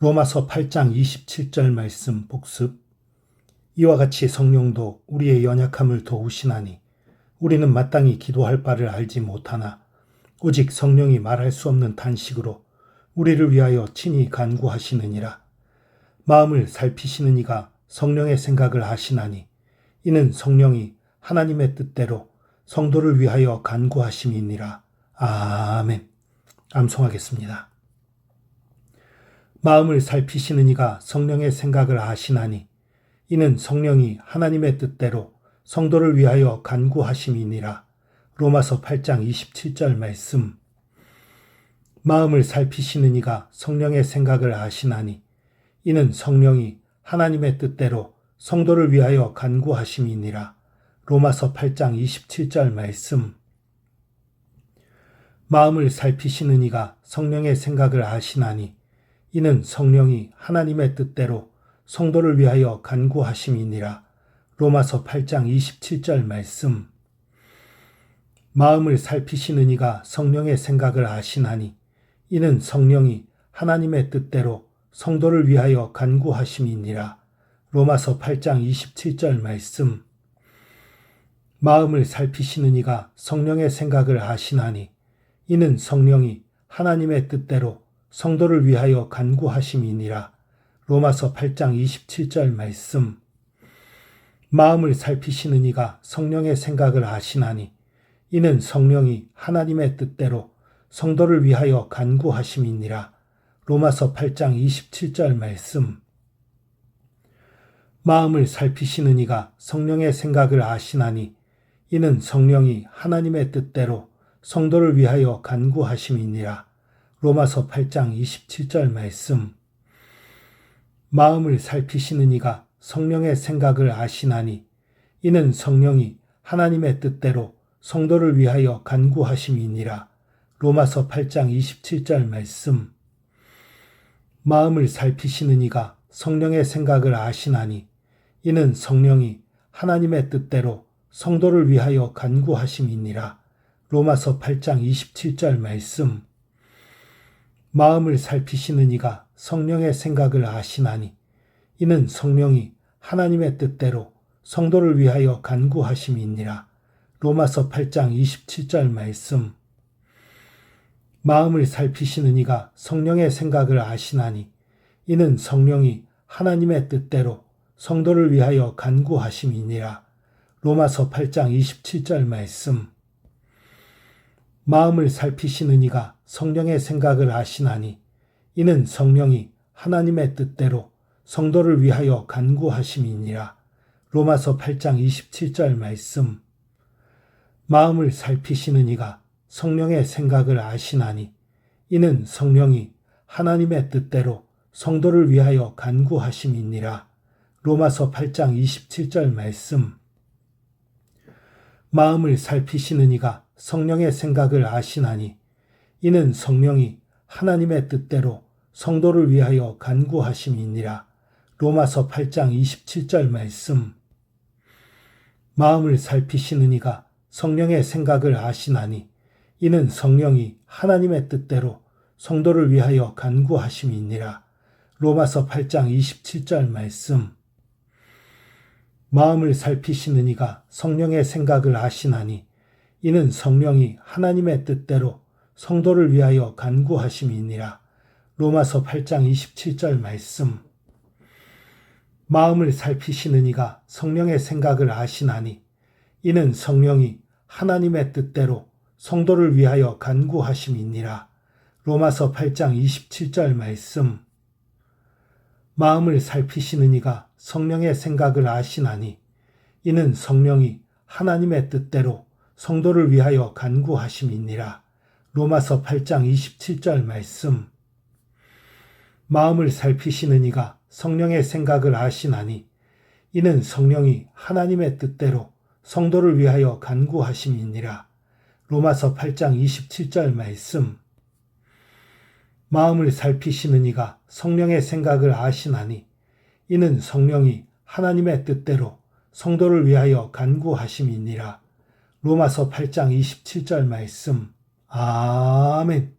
로마서 8장 27절 말씀 복습. 이와 같이 성령도 우리의 연약함을 도우시나니 우리는 마땅히 기도할 바를 알지 못하나 오직 성령이 말할 수 없는 단식으로 우리를 위하여 친히 간구하시느니라. 마음을 살피시는 이가 성령의 생각을 하시나니 이는 성령이 하나님의 뜻대로 성도를 위하여 간구하심이니라. 아멘. 암송하겠습니다. 마음을 살피시는 이가 성령의 생각을 아시나니 이는 성령이 하나님의 뜻대로 성도를 위하여 간구하심이니라. 로마서 8장 27절 말씀. 마음을 살피시는 이가 성령의 생각을 아시나니 이는 성령이 하나님의 뜻대로 성도를 위하여 간구하심이니라. 로마서 8장 27절 말씀. 마음을 살피시는 이가 성령의 생각을 아시나니 이는 성령이 하나님의 뜻대로 성도를 위하여 간구하심이니라. 로마서 8장 27절 말씀. 마음을 살피시는 이가 성령의 생각을 아시나니 이는 성령이 하나님의 뜻대로 성도를 위하여 간구하심이니라. 로마서 8장 27절 말씀. 마음을 살피시는 이가 성령의 생각을 아시나니 이는 성령이 하나님의 뜻대로 성도를 위하여 간구하심이니라. 로마서 8장 27절 말씀. 마음을 살피시는 이가 성령의 생각을 아시나니 이는 성령이 하나님의 뜻대로 성도를 위하여 간구하심이니라. 로마서 8장 27절 말씀. 마음을 살피시는 이가 성령의 생각을 아시나니 이는 성령이 하나님의 뜻대로 성도를 위하여 간구하심이니라. 로마서 8장 27절 말씀. 마음을 살피시는 이가 성령의 생각을 아시나니 이는 성령이 하나님의 뜻대로 성도를 위하여 간구하심이니라. 로마서 8장 27절 말씀. 마음을 살피시는 이가 성령의 생각을 아시나니 이는 성령이 하나님의 뜻대로 성도를 위하여 간구하심이니라. 로마서 8장 27절 말씀. 마음을 살피시는 이가 성령의 생각을 아시나니 이는 성령이 하나님의 뜻대로 성도를 위하여 간구하심이니라. 로마서 8장 27절 말씀. 마음을 살피시는 이가 성령의 생각을 아시나니 이는 성령이 하나님의 뜻대로 성도를 위하여 간구하심이니라. 로마서 8장 27절 말씀. 마음을 살피시는 이가 성령의 생각을 아시나니 이는 성령이 하나님의 뜻대로 성도를 위하여 간구하심이니라. 로마서 8장 27절 말씀. 마음을 살피시는 이가 성령의 생각을 아시나니 이는 성령이 하나님의 뜻대로 성도를 위하여 간구하심이니라. 로마서 8장 27절 말씀. 마음을 살피시는 이가 성령의 생각을 아시나니 이는 성령이 하나님의 뜻대로 성도를 위하여 간구하심이니라. 로마서 8장 27절 말씀. 마음을 살피시는 이가 성령의 생각을 아시나니 이는 성령이 하나님의 뜻대로 성도를 위하여 간구하심이니라. 로마서 8장 27절 말씀. 마음을 살피시는 이가 성령의 생각을 아시나니 이는 성령이 하나님의 뜻대로 성도를 위하여 간구하심이니라. 로마서 8장 27절 말씀. 마음을 살피시는 이가 성령의 생각을 아시나니 이는 성령이 하나님의 뜻대로 성도를 위하여 간구하심이니라. 로마서 8장 27절 말씀. 마음을 살피시는 이가 성령의 생각을 아시나니 이는 성령이 하나님의 뜻대로 성도를 위하여 간구하심이니라. 로마서 8장 27절 말씀. 마음을 살피시는 이가 성령의 생각을 아시나니 이는 성령이 하나님의 뜻대로 성도를 위하여 간구하심이니라. 로마서 8장 27절 말씀. 마음을 살피시는 이가 성령의 생각을 아시나니 이는 성령이 하나님의 뜻대로 성도를 위하여 간구하심이니라. 로마서 8장 27절 말씀. 아멘.